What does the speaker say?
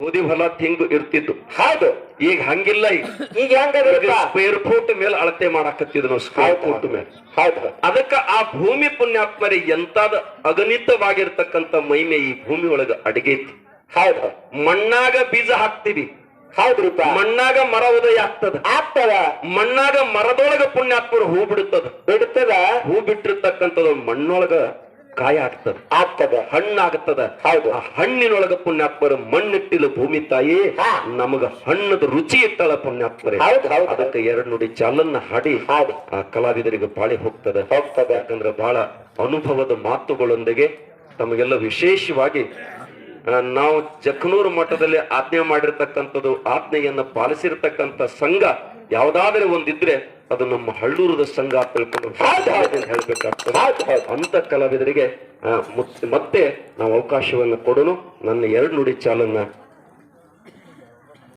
ಗೋಧಿ ಹೊಲ ತಿಂಗು ಇರ್ತಿತ್ತು. ಹೌದು. ಈಗ ಹಂಗಿಲ್ಲ ಈಗ. ಈಗ ಹೆಂಗದ್ರಪ್ಪ ಸ್ಕ್ವೇರ್ ಫೂಟ್ ಮೇಲೆ ಅಳತೆ ಮಾಡಾಕತ್ತಿದ್ ನಾವು ಸ್ಕ್ವೇರ್ ಫೂಟ್ ಮೇಲೆ. ಹೌದು. ಅದಕ್ಕ ಆ ಭೂಮಿ ಪುಣ್ಯಾತ್ಮರಿ ಎಂತಾದ ಅಗಣಿತವಾಗಿರ್ತಕ್ಕಂತ ಮಹಿಮೆ ಈ ಭೂಮಿ ಒಳಗ ಅಡಗೈತಿ ಹೌದು. ಮಣ್ಣಾಗ ಬೀಜ ಹಾಕ್ತಿವಿ. ಹೌದ್ರಿ ಮಣ್ಣಾಗ ಮರ ಉದಯ ಆಗ್ತದ. ಆಗ್ತದ. ಮಣ್ಣಾಗ ಮರದೊಳಗ ಪುಣ್ಯಾತ್ಮರು ಹೂ ಬಿಡುತ್ತದ ಬಿಡುತ್ತದ ಹೂ ಬಿಟ್ಟಿರ್ತಕ್ಕಂಥದ್ದು ಮಣ್ಣೊಳಗ ಕಾಯ ಆಗ್ತದ ಆಗ್ತದ ಹಣ್ಣಾಗ್ತದ. ಹೌದು. ಆ ಹಣ್ಣಿನೊಳಗ ಪುಣ್ಯಾತ್ಮರ ಮಣ್ಣಿಟ್ಟಿಲ್ಲ ಭೂಮಿ ತಾಯಿ. ನಮಗ ಹಣ್ಣದ ರುಚಿ ಇತ್ತಳ ಪುಣ್ಯಾತ್ಮರಿ. ಹೌದು ಹೌದು. ಅದಕ್ಕೆ ಎರಡು ನುಡಿ ಚಾಲನ್ನ ಹಾಡಿ ಹಾಡಿ ಆ ಕಲಾವಿದರಿಗೆ ಬಾಳಿ ಹೋಗ್ತದೆ. ಹೋಗ್ತದೆ. ಯಾಕಂದ್ರೆ ಬಹಳ ಅನುಭವದ ಮಾತುಗಳೊಂದಿಗೆ ತಮಗೆಲ್ಲ ವಿಶೇಷವಾಗಿ ನಾವು ಜಖನೂರು ಮಠದಲ್ಲಿ ಆಜ್ಞೆ ಮಾಡಿರ್ತಕ್ಕಂಥದ್ದು ಆಜ್ಞೆಯನ್ನ ಪಾಲಿಸಿರ್ತಕ್ಕಂಥ ಸಂಘ ಯಾವ್ದಾದ್ರೆ ಒಂದಿದ್ರೆ ಅದು ನಮ್ಮ ಹಳ್ಳೂರದ ಸಂಘ ತಿಳ್ಕೊಂಡು. ಹೇಳ್ಬೇಕಾಗ್ತದೆ ಅಂತ ಕಲಾವಿದರಿಗೆ ಮತ್ತೆ ನಾವು ಅವಕಾಶವನ್ನು ಕೊಡೋನು ನನ್ನ ಎರಡು ನುಡಿ ಚಾಲನ್ನ